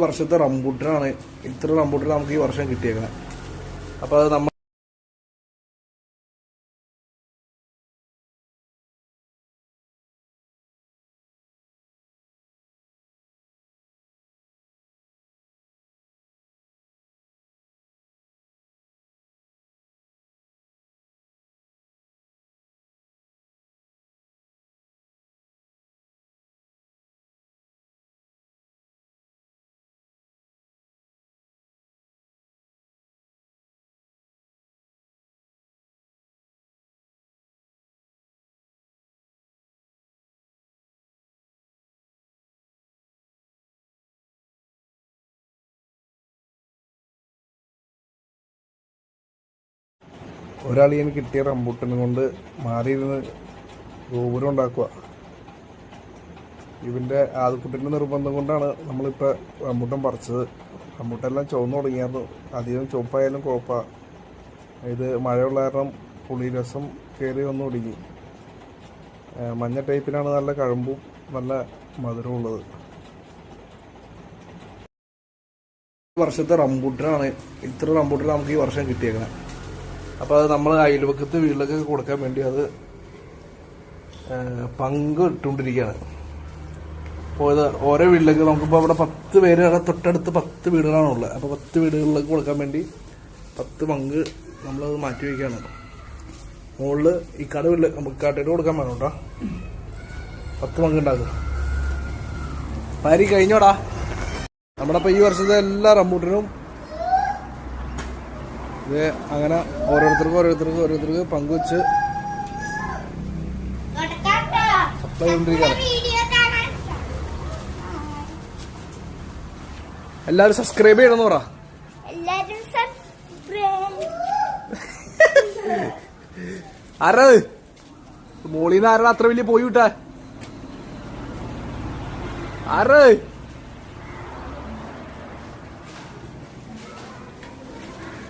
വർഷത്തെ റംബൂട്ടനാണ്. ഇത്ര റംബൂട്ടൻ നമുക്ക് ഈ വർഷം കിട്ടിയേക്കണം. അപ്പൊ അത് നമ്മൾ ഒരാളിയന് കിട്ടിയ റംബൂട്ടനും കൊണ്ട് മാറിയിരുന്ന് ഗോപുരം ഉണ്ടാക്കുക. ഇവന്റെ ആദ്യക്കുട്ടിന്റെ നിർബന്ധം കൊണ്ടാണ് നമ്മളിപ്പോൾ റംബൂട്ടൻ പറിച്ചത്. റംബൂട്ടെല്ലാം ചുവന്നു തുടങ്ങിയായിരുന്നു അധികം ചുവപ്പായാലും കുഴപ്പ. ഇത് മഴയുള്ള കാരണം പുളിരസം കയറി വന്നു തുടങ്ങി മഞ്ഞ ടൈപ്പിനാണ് നല്ല കഴമ്പും നല്ല മധുരവും ഉള്ളത്. വർഷത്തെ റംബൂട്ടനാണ്. ഇത്ര റംബൂട്ടൻ നമുക്ക് ഈ വർഷം കിട്ടിയേക്കണേ. അപ്പോൾ അത് നമ്മൾ അയൽവക്കത്ത് വീട്ടിലൊക്കെ കൊടുക്കാൻ വേണ്ടി അത് പങ്ക് ഇട്ടുകൊണ്ടിരിക്കുകയാണ് ഇത് ഓരോ വീട്ടിലേക്ക് നമുക്കിപ്പോൾ അവിടെ പത്ത് പേര് അവിടെ തൊട്ടടുത്ത് പത്ത് വീടുകളാണ് ഉള്ളത്. അപ്പോൾ പത്ത് വീടുകളിലേക്ക് കൊടുക്കാൻ വേണ്ടി പത്ത് പങ്ക് നമ്മളത് മാറ്റി വയ്ക്കുകയാണ്. മുകളിൽ ഈ കട നമുക്ക് കാട്ടിട്ട് കൊടുക്കാൻ വേണം കേട്ടോ പത്ത് പങ്ക് ഉണ്ടാക്കുക. പാരി കഴിഞ്ഞോടാ. നമ്മുടെ അപ്പം ഈ വർഷത്തെ എല്ലാ റംബൂട്ടിനും ഇത് അങ്ങനെ ഓരോരുത്തർക്കും ഓരോരുത്തർക്കും ഓരോരുത്തർക്ക് പങ്കുവെച്ച് സപ്ലൈ ചെയ്തുകൊണ്ടിരിക്കുകയാണ് എല്ലാവരും സബ്സ്ക്രൈബ് ചെയ്യണം പറ. ആരത് മോളിന്ന് ആരാ അത്ര വലിയ പോയി വിട്ടാ? ആരത്